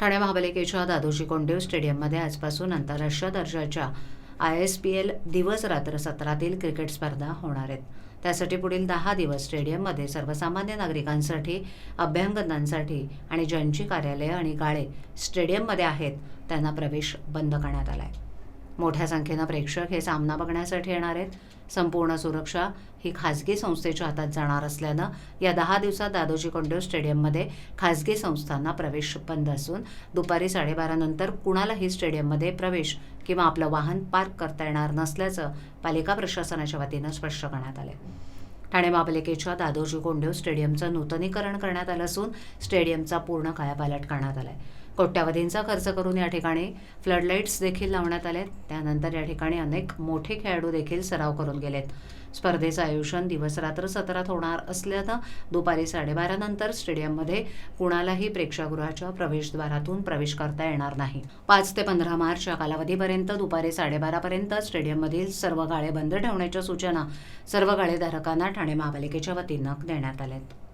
ठाणे महापालिकेच्या दादोजी कोंडदेव स्टेडियममध्ये आजपासून आंतरराष्ट्रीय दर्जाच्या आय एस पी एल दिवस रात्र सत्रातील क्रिकेट स्पर्धा होणार आहेत. त्यासाठी पुढील दहा दिवस स्टेडियममध्ये सर्वसामान्य नागरिकांसाठी अभ्यंगनांसाठी आणि ज्यांची कार्यालयं आणि गाळे स्टेडियममध्ये आहेत त्यांना प्रवेश बंद करण्यात आला आहे मोठ्या संख्येनं प्रेक्षक हे सामना बघण्यासाठी येणार आहेत. संपूर्ण सुरक्षा ही खाजगी संस्थेच्या हातात जाणार असल्यानं या दहा दिवसात दादोजी कोंडदेव स्टेडियममध्ये खाजगी संस्थांना प्रवेश बंद असून दुपारी साडेबारानंतर कुणालाही स्टेडियममध्ये प्रवेश किंवा आपलं वाहन पार्क करता येणार नसल्याचं पालिका प्रशासनाच्या वतीनं स्पष्ट करण्यात आलं ठाणे महापालिकेच्या दादोजी कोंडदेव स्टेडियमचं नूतनीकरण करण्यात आलं असून स्टेडियमचा पूर्ण कायापालट करण्यात आला आहे कोट्यावधींचा खर्च करून या ठिकाणी फ्लडलाईट्स देखील लावण्यात आलेत. त्यानंतर या ठिकाणी अनेक मोठे खेळाडू देखील सराव करून गेलेत. स्पर्धेचं आयोजन दिवसरात्र सत्रात होणार असल्यानं दुपारी साडेबारा नंतर स्टेडियममध्ये कुणालाही प्रेक्षागृहाच्या प्रवेशद्वारातून प्रवेश करता येणार नाही. पाच ते पंधरा मार्च या कालावधीपर्यंत दुपारी साडेबारापर्यंत स्टेडियममधील सर्व गाळे बंद ठेवण्याच्या सूचना सर्व गाळेधारकांना ठाणे महापालिकेच्या वतीनं देण्यात आल्या आहेत